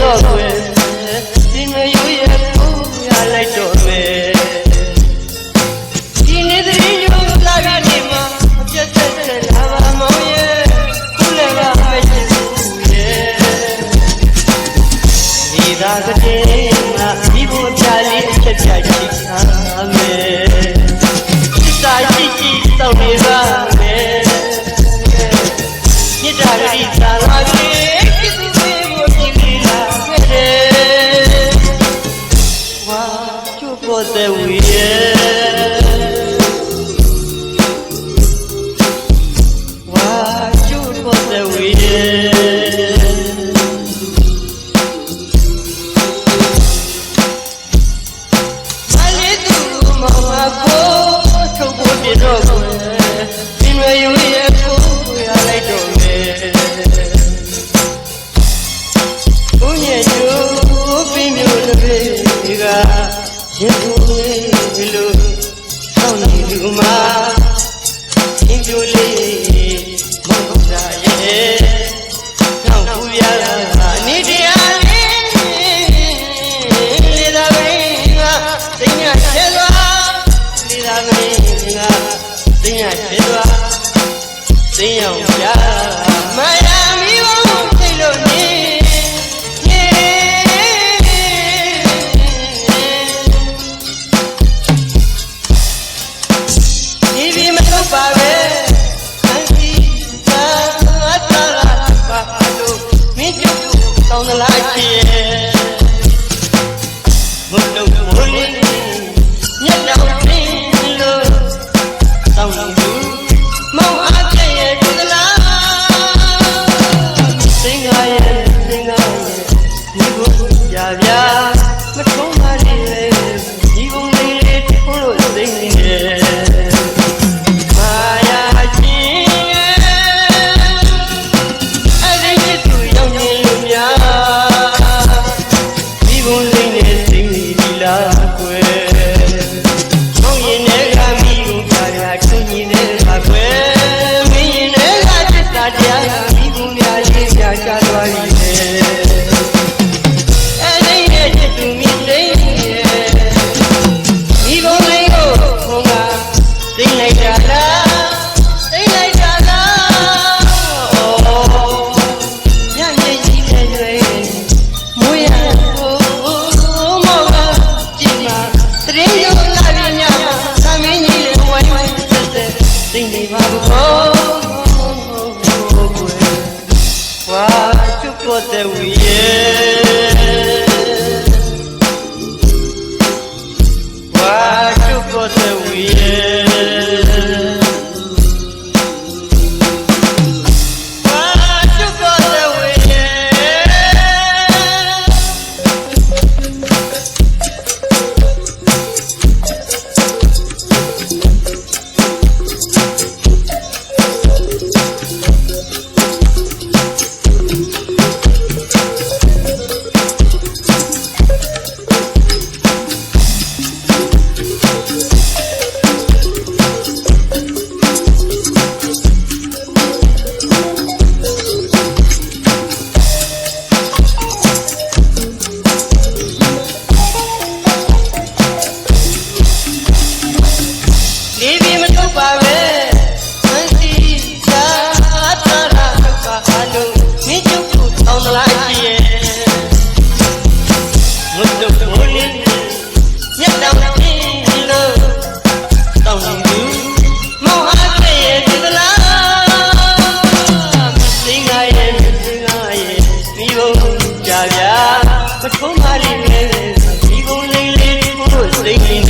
တော့ကွယ်ဒီငရုပ်ရဲ့ပုံရလိုက်တော့မယ်ဒီနေ့သတိညိုလာကနေမှအပြတ်သက်သက်လာပါမောင်ရဲ့ခုလည်းကမရှိဘူးရဲ့ဒီသာကတဲ့မှာဒီဘုရားလေးအချက်ပြချစ်ထားမယ်စာရှိရှိတောင်းနေပါ တွေကရင်ကိုလေးလို့ဆောင်းနေသူမှာရင်ကိုလေးမဟုတ်တာရဲ့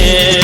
yeah.